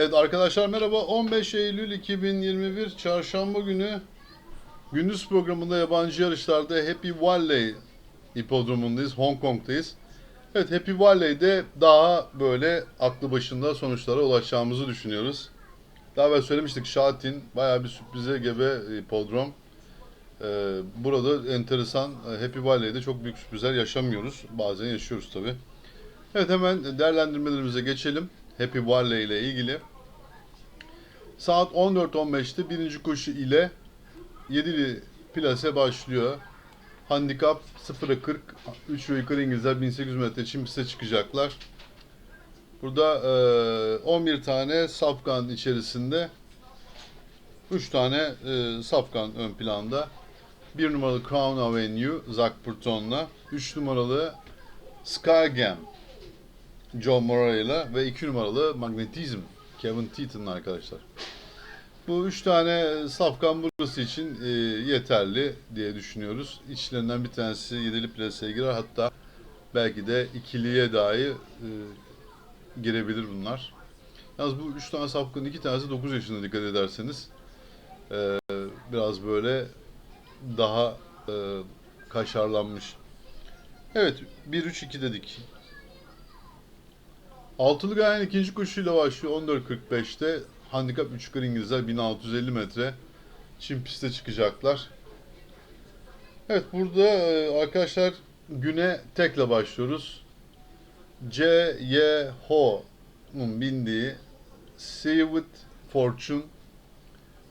Evet arkadaşlar merhaba. 15 Eylül 2021 Çarşamba günü gündüz programında yabancı yarışlarda Happy Valley hipodromundayız. Hong Kong'dayız. Evet Happy Valley'de daha böyle aklı başında sonuçlara ulaşacağımızı düşünüyoruz. Daha evvel söylemiştik Şatin bayağı bir sürprize gebe hipodrom. Ee, burada enteresan Happy Valley'de çok büyük sürprizler yaşamıyoruz. Bazen yaşıyoruz tabi. Evet hemen değerlendirmelerimize geçelim. Happy Valley ile ilgili. Saat 14.15'te birinci koşu ile 7'li plase başlıyor. Handikap 0'a 40, 3 ve yukarı İngilizler 1800 metre için piste çıkacaklar. Burada e, 11 tane safkan içerisinde 3 tane e, safkan ön planda. 1 numaralı Crown Avenue Zach Burton'la, 3 numaralı Skygam John Moray'la ve 2 numaralı Magnetism Kevin Teaton'la arkadaşlar. Bu üç tane safkan burası için e, yeterli diye düşünüyoruz. İçlerinden bir tanesi yedili plaseye girer hatta belki de ikiliye dahi e, girebilir bunlar. Yalnız bu üç tane safkanın iki tanesi 9 yaşında dikkat ederseniz. E, biraz böyle daha e, kaşarlanmış. Evet 1-3-2 dedik. Altılı Gayen ikinci koşuyla başlıyor 14.45'te. Handikap 3 yukarı İngilizler 1650 metre. Çim piste çıkacaklar. Evet burada e, arkadaşlar güne tekle başlıyoruz. C, Y, Ho'nun bindiği Seawood Fortune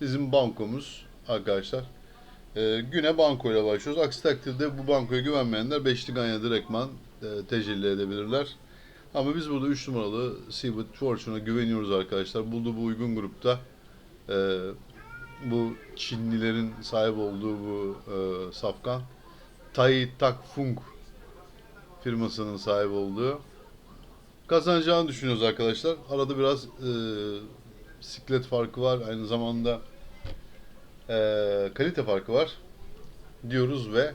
bizim bankomuz arkadaşlar. E, güne banko başlıyoruz. Aksi takdirde bu bankoya güvenmeyenler beşli ganya direktman e, tecelli edebilirler. Ama biz burada 3 numaralı Seawood Fortune'a güveniyoruz arkadaşlar. Bulduğu bu uygun grupta e, bu Çinlilerin sahip olduğu bu e, safkan Tai Tak Fung firmasının sahip olduğu kazanacağını düşünüyoruz arkadaşlar. Arada biraz e, siklet farkı var. Aynı zamanda e, kalite farkı var diyoruz ve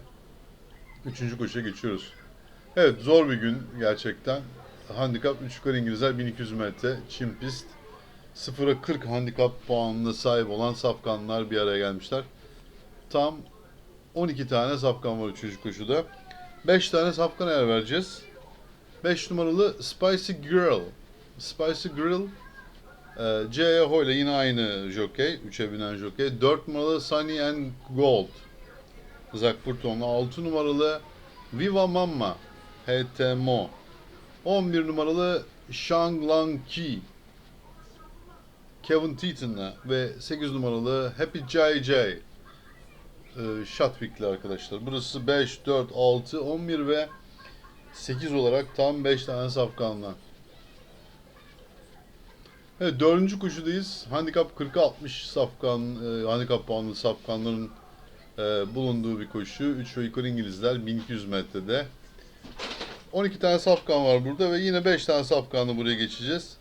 üçüncü koşuya geçiyoruz. Evet zor bir gün gerçekten. Handikap 3 yukarı İngilizler 1200 metre çim pist. 0'a 40 handikap puanına sahip olan safkanlar bir araya gelmişler. Tam 12 tane safkan var 3. koşuda. 5 tane safkan ayar vereceğiz. 5 numaralı Spicy Girl. Spicy Girl e, C. Ho ile yine aynı jockey. 3'e binen jockey. 4 numaralı Sunny and Gold. Zach Burton'la. 6 numaralı Viva Mama. HTMO. 11 numaralı Shang Lang Ki Kevin Teaton'la ve 8 numaralı Happy JJ e, Shotwick'le arkadaşlar. Burası 5, 4, 6, 11 ve 8 olarak tam 5 tane safkanla. Evet dördüncü koşudayız. Handikap 40'a 60 safkan, e, handikap puanlı safkanların e, bulunduğu bir koşu. 3 ve İngilizler 1200 metrede. 12 tane safkan var burada ve yine 5 tane safkanla buraya geçeceğiz.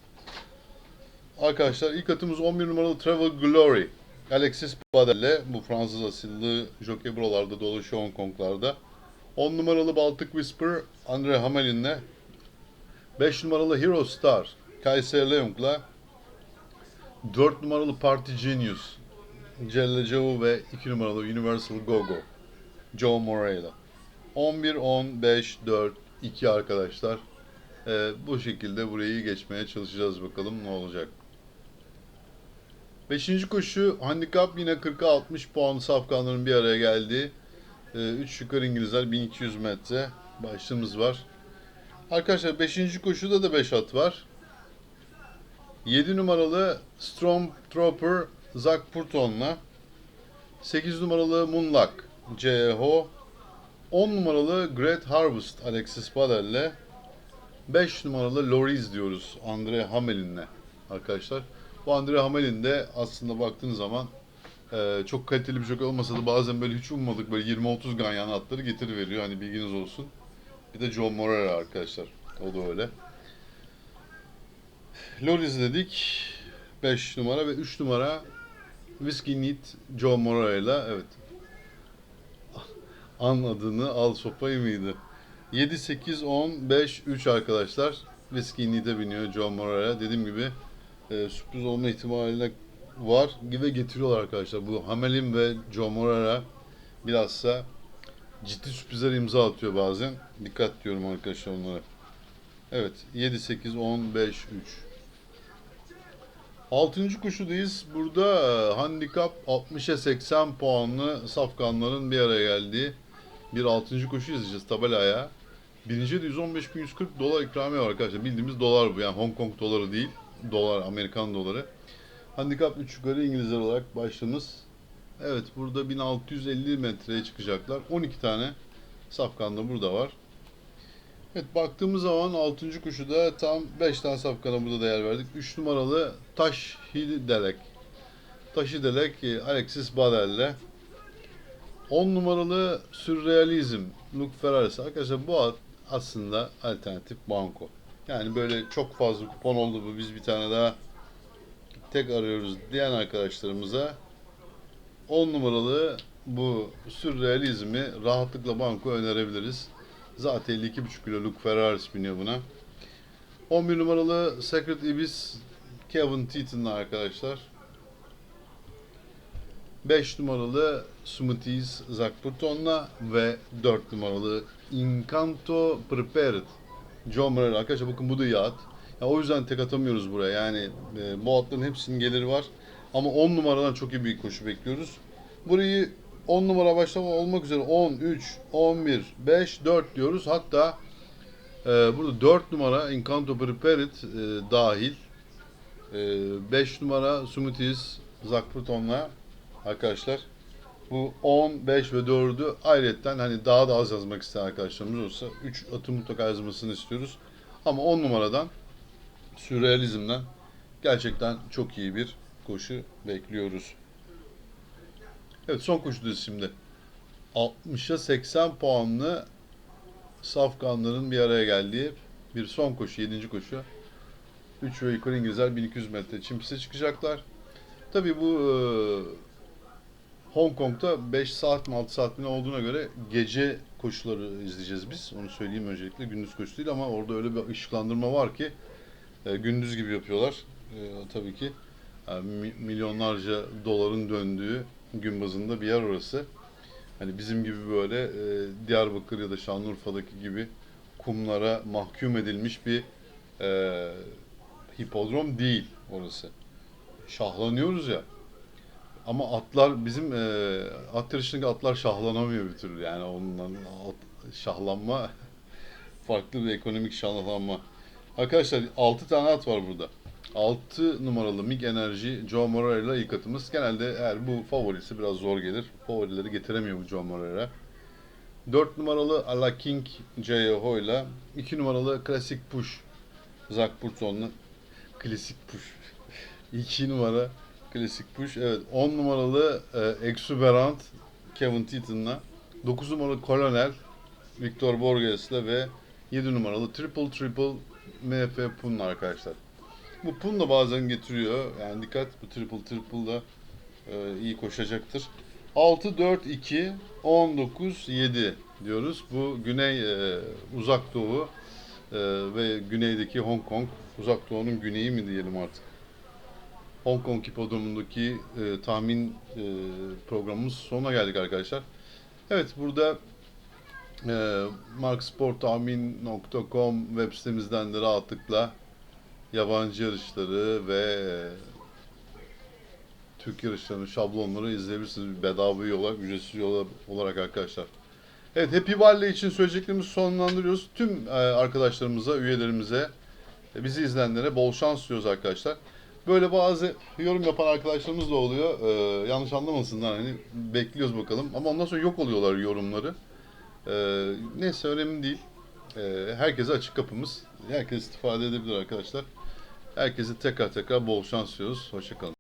Arkadaşlar ilk atımız 11 numaralı Travel Glory. Alexis Badel'le bu Fransız asilli jockey buralarda dolaşıyor Hong Kong'larda. 10 numaralı Baltic Whisper Andre Hamelin'le 5 numaralı Hero Star Kayser Leung'la 4 numaralı Party Genius Celle Joe ve 2 numaralı Universal Gogo Joe Morey'la 11, 10, 5, 4, 2 arkadaşlar. Ee, bu şekilde burayı geçmeye çalışacağız bakalım ne olacak. Beşinci koşu handikap yine 40'a 60 puan safkanların bir araya geldiği 3 yukarı İngilizler 1200 metre başlığımız var. Arkadaşlar 5. koşuda da 5 at var. 7 numaralı Stormtrooper Zach Purton'la 8 numaralı Moonlock CHO 10 numaralı Great Harvest Alexis Badel'le 5 numaralı Loriz diyoruz Andre Hamelin'le arkadaşlar. Bu Andre Hamelin de aslında baktığınız zaman e, çok kaliteli bir jockey olmasa da bazen böyle hiç ummadık böyle 20-30 ganyan atları getiriveriyor. Hani bilginiz olsun. Bir de John Morera arkadaşlar. O da öyle. Loriz dedik. 5 numara ve 3 numara Whiskey Neat John Morera evet an adını al sopayı mıydı? 7, 8, 10, 5, 3 arkadaşlar. Whiskey Neat'e biniyor John Morera. Dediğim gibi e, sürpriz olma ihtimaline var ve getiriyorlar arkadaşlar. Bu Hamelin ve John Morera bilhassa ciddi sürprizler imza atıyor bazen. Dikkat diyorum arkadaşlar onlara. Evet 7, 8, 10, 5, 3. Altıncı koşudayız. Burada e, handikap 60'a 80 puanlı safkanların bir araya geldiği bir altıncı koşu izleyeceğiz tabelaya. Birinci de 115.140 dolar ikramiye var arkadaşlar. Bildiğimiz dolar bu yani Hong Kong doları değil. Dolar, Amerikan doları. Handikap 3 yukarı İngilizler olarak başlamış. Evet burada 1650 metreye çıkacaklar. 12 tane safkan da burada var. Evet baktığımız zaman 6. kuşuda tam 5 tane safkana burada değer verdik. 3 numaralı Taş Hidelek. Taş Hidelek e, Alexis Badel'le. 10 numaralı Sürrealizm Luke Ferraris. Arkadaşlar bu aslında alternatif banko. Yani böyle çok fazla kupon oldu bu biz bir tane daha tek arıyoruz diyen arkadaşlarımıza 10 numaralı bu sürrealizmi rahatlıkla banko önerebiliriz. Zaten 52,5 kilo Luke Ferraris biniyor buna. 11 numaralı Secret Ibis Kevin Teaton'la arkadaşlar. 5 numaralı Smoothies Zach Burton'la ve 4 numaralı Incanto Prepared John Moreira. Arkadaşlar bakın bu da at. Ya o yüzden tek atamıyoruz buraya. Yani e, bu atların hepsinin geliri var. Ama 10 numaradan çok iyi bir koşu bekliyoruz. Burayı 10 numara başlama olmak üzere 10, 3, 11, 5, 4 diyoruz. Hatta e, burada 4 numara Incanto Prepared e, dahil. E, 5 numara Smoothies Zach Burton'la arkadaşlar. Bu 10, 5 ve 4'ü ayrıyetten hani daha da az yazmak isteyen arkadaşlarımız olsa 3 atı mutlaka yazmasını istiyoruz. Ama 10 numaradan sürrealizmden gerçekten çok iyi bir koşu bekliyoruz. Evet son koşudayız şimdi. 60'a 80 puanlı safkanların bir araya geldiği bir son koşu, 7. koşu. 3 ve yukarı İngilizler 1200 metre çim çıkacaklar. Tabii bu e, Hong Kong'da 5 saat mi 6 saat mi olduğuna göre gece koşuları izleyeceğiz biz. Onu söyleyeyim öncelikle. Gündüz koşu değil ama orada öyle bir ışıklandırma var ki e, gündüz gibi yapıyorlar. E, tabii ki mi- milyonlarca doların döndüğü gün bazında bir yer orası. Hani bizim gibi böyle e, Diyarbakır ya da Şanlıurfa'daki gibi kumlara mahkum edilmiş bir e, hipodrom değil orası. Şahlanıyoruz ya. Ama atlar bizim e, at yarışındaki atlar şahlanamıyor bir türlü. Yani onların at- şahlanma farklı bir ekonomik şahlanma. Arkadaşlar 6 tane at var burada. 6 numaralı MiG Enerji Joe Moreira ile ilk atımız. Genelde eğer bu favorisi biraz zor gelir. Favorileri getiremiyor bu Joe Moreira. 4 numaralı Ala King J.O. ile 2 numaralı Classic Push Zach Burton'la Klasik Push 2 numara Klasik Push. Evet 10 numaralı e, Exuberant Kevin Teaton'la 9 numaralı Colonel Victor Borges'le ve 7 numaralı Triple Triple MF Pun'la arkadaşlar. Bu Pun da bazen getiriyor. Yani dikkat bu Triple Triple da e, iyi koşacaktır. 6 4 2 19 7 diyoruz. Bu Güney e, Uzak Doğu e, ve güneydeki Hong Kong, Uzak Doğu'nun güneyi mi diyelim artık. Hong Kong hipodromundaki e, tahmin e, programımız sonuna geldik arkadaşlar. Evet burada e, marksporttahmin.com web sitemizden de rahatlıkla yabancı yarışları ve e, Türk yarışlarının şablonları izleyebilirsiniz. Bedava olarak, ücretsiz olarak arkadaşlar. Evet Happy Valley için söyleyeceklerimizi sonlandırıyoruz. Tüm e, arkadaşlarımıza, üyelerimize, e, bizi izleyenlere bol şans diliyoruz arkadaşlar. Böyle bazı yorum yapan arkadaşlarımız da oluyor. E, yanlış anlamasınlar hani bekliyoruz bakalım. Ama ondan sonra yok oluyorlar yorumları. E, neyse önemli değil. E, herkese açık kapımız. Herkes istifade edebilir arkadaşlar. Herkese tekrar tekrar bol şans diliyoruz. Hoşçakalın.